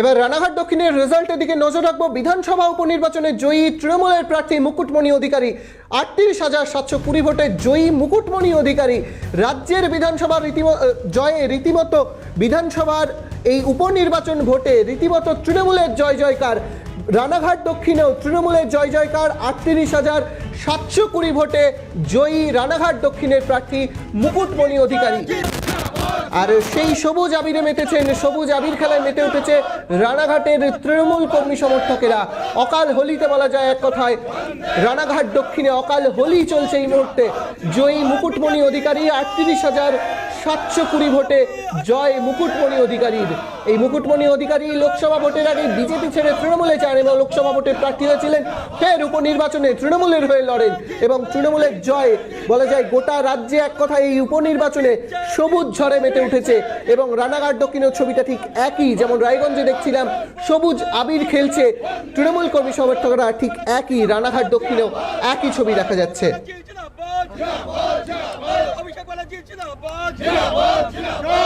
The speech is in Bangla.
এবার রানাঘাট দক্ষিণের রেজাল্টের দিকে নজর রাখব। বিধানসভা উপনির্বাচনে জয়ী তৃণমূলের প্রার্থী মুকুটমণি অধিকারী। আটত্রিশ হাজার সাতশো কুড়ি ভোটে জয়ী মুকুটমণি অধিকারী। রাজ্যের বিধানসভার রীতিম জয়ে রীতিমতো বিধানসভার এই উপনির্বাচন ভোটে রীতিমতো তৃণমূলের জয় জয়কার। রানাঘাট দক্ষিণেও তৃণমূলের জয় জয়কার। আটত্রিশ হাজার সাতশো কুড়ি ভোটে জয়ী রানাঘাট দক্ষিণের প্রার্থী মুকুটমণি অধিকারী। আর সেই সবুজ আবিরে মেতেছেন, সবুজ আবির খেলায় মেতে উঠেছে রানাঘাটের তৃণমূল কর্মী সমর্থকেরা। অকাল হোলিতে বলা যায় এক কথায়, রানাঘাট দক্ষিণে অকাল হোলি চলছে এই মুহূর্তে। জয়ী মুকুটমণি অধিকারী আটত্রিশ হাজার সাতশো কুড়ি ভোটে জয় মুকুটমণি অধিকারীর। এই মুকুটমণি অধিকারী লোকসভা ভোটের আগে বিজেপি ছেড়ে তৃণমূলে যান এবং লোকসভা ভোটের প্রার্থী হয়েছিলেন ফের উপনির্বাচনে তৃণমূলের হয়ে লড়েন এবং তৃণমূলের জয় বলা যায় গোটা রাজ্যে এক কথা, এই উপনির্বাচনে সবুজ ঝড়ে মেতে উঠেছে এবং রানাঘাট দক্ষিণের ছবিটা ঠিক একই, যেমন রায়গঞ্জে দেখছিলাম, সবুজ আবির খেলছে তৃণমূল কর্মী সমর্থকরা, ঠিক একই, রানাঘাট দক্ষিণেও একই ছবি দেখা যাচ্ছে। 进进了吧，进了吧，进了吧。